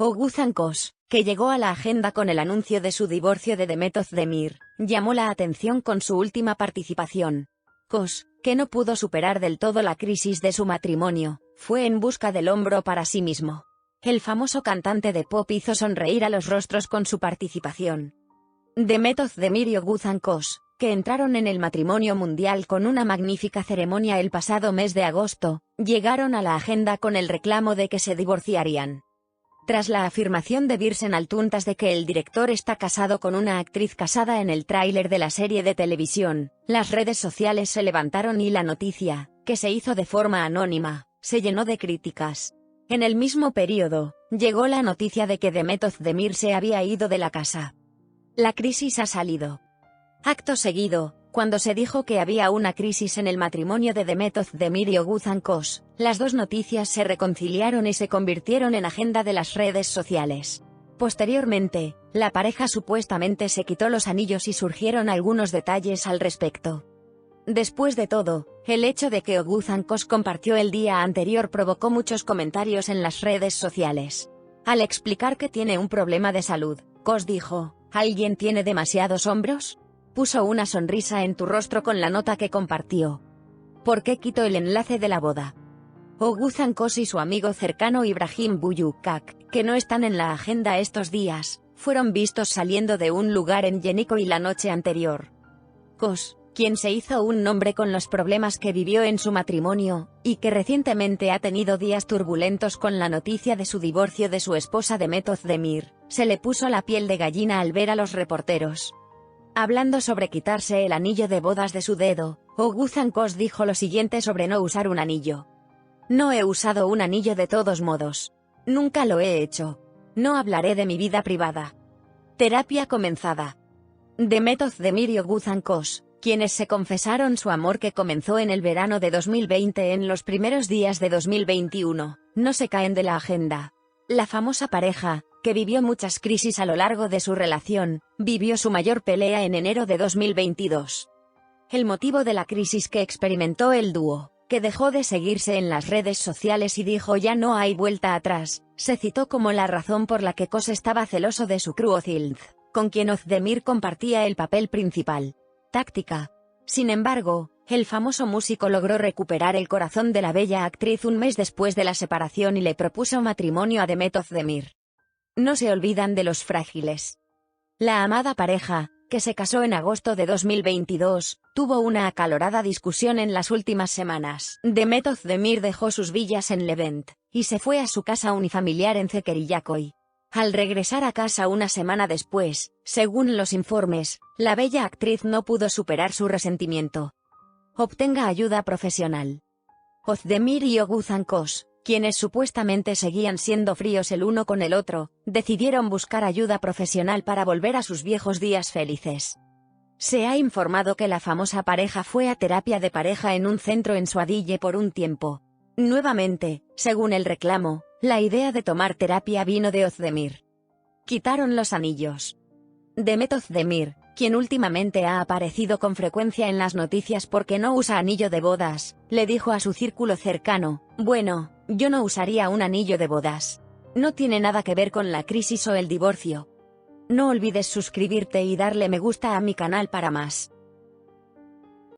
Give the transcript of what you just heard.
Oguzhan Kos, que llegó a la agenda con el anuncio de su divorcio de Demet Özdemir, llamó la atención con su última participación. Kos, que no pudo superar del todo la crisis de su matrimonio, fue en busca del hombro para sí mismo. El famoso cantante de pop hizo sonreír a los rostros con su participación. Demet Özdemir y Oguzhan Kos, que entraron en el matrimonio mundial con una magnífica ceremonia el pasado mes de agosto, llegaron a la agenda con el reclamo de que se divorciarían. Tras la afirmación de Birsen Altuntas de que el director está casado con una actriz casada en el tráiler de la serie de televisión, las redes sociales se levantaron y la noticia, que se hizo de forma anónima, se llenó de críticas. En el mismo periodo, llegó la noticia de que Demet Özdemir se había ido de la casa. La crisis ha salido. Acto seguido, cuando se dijo que había una crisis en el matrimonio de Demet Özdemir y Oguzhan Kos, las dos noticias se reconciliaron y se convirtieron en agenda de las redes sociales. Posteriormente, la pareja supuestamente se quitó los anillos y surgieron algunos detalles al respecto. Después de todo, el hecho de que Oguzhan Kos compartió el día anterior provocó muchos comentarios en las redes sociales. Al explicar que tiene un problema de salud, Kos dijo, ¿Alguien tiene demasiados hombros? Puso una sonrisa en tu rostro con la nota que compartió. ¿Por qué quito el enlace de la boda? Oguzhan Kos y su amigo cercano Ibrahim Buyukak, que no están en la agenda estos días, fueron vistos saliendo de un lugar en y la noche anterior. Kos, quien se hizo un nombre con los problemas que vivió en su matrimonio, y que recientemente ha tenido días turbulentos con la noticia de su divorcio de su esposa Demet Özdemir, se le puso la piel de gallina al ver a los reporteros. Hablando sobre quitarse el anillo de bodas de su dedo, Oguzhan Kos dijo lo siguiente sobre no usar un anillo. No he usado un anillo de todos modos. Nunca lo he hecho. No hablaré de mi vida privada. Terapia comenzada. Demet Özdemir y Oguzhan Kos, quienes se confesaron su amor que comenzó en el verano de 2020 en los primeros días de 2021, no se caen de la agenda. La famosa pareja, que vivió muchas crisis a lo largo de su relación, vivió su mayor pelea en enero de 2022. El motivo de la crisis que experimentó el dúo, que dejó de seguirse en las redes sociales y dijo ya no hay vuelta atrás, se citó como la razón por la que Kos estaba celoso de su Cruothilth, con quien Ozdemir compartía el papel principal táctica. Sin embargo, el famoso músico logró recuperar el corazón de la bella actriz un mes después de la separación y le propuso matrimonio a Demet Özdemir. No se olvidan de los frágiles. La amada pareja, que se casó en agosto de 2022, tuvo una acalorada discusión en las últimas semanas. Demet Özdemir dejó sus villas en Levent, y se fue a su casa unifamiliar en Zekerillakoy. Al regresar a casa una semana después, según los informes, la bella actriz no pudo superar su resentimiento. Obtenga ayuda profesional. Ozdemir y Oguzhan Kos, quienes supuestamente seguían siendo fríos el uno con el otro, decidieron buscar ayuda profesional para volver a sus viejos días felices. Se ha informado que la famosa pareja fue a terapia de pareja en un centro en Suadille por un tiempo. Nuevamente, según el reclamo, la idea de tomar terapia vino de Ozdemir. Quitaron los anillos. Demet Ozdemir, quien últimamente ha aparecido con frecuencia en las noticias porque no usa anillo de bodas, le dijo a su círculo cercano, bueno, yo no usaría un anillo de bodas. No tiene nada que ver con la crisis o el divorcio. No olvides suscribirte y darle me gusta a mi canal para más.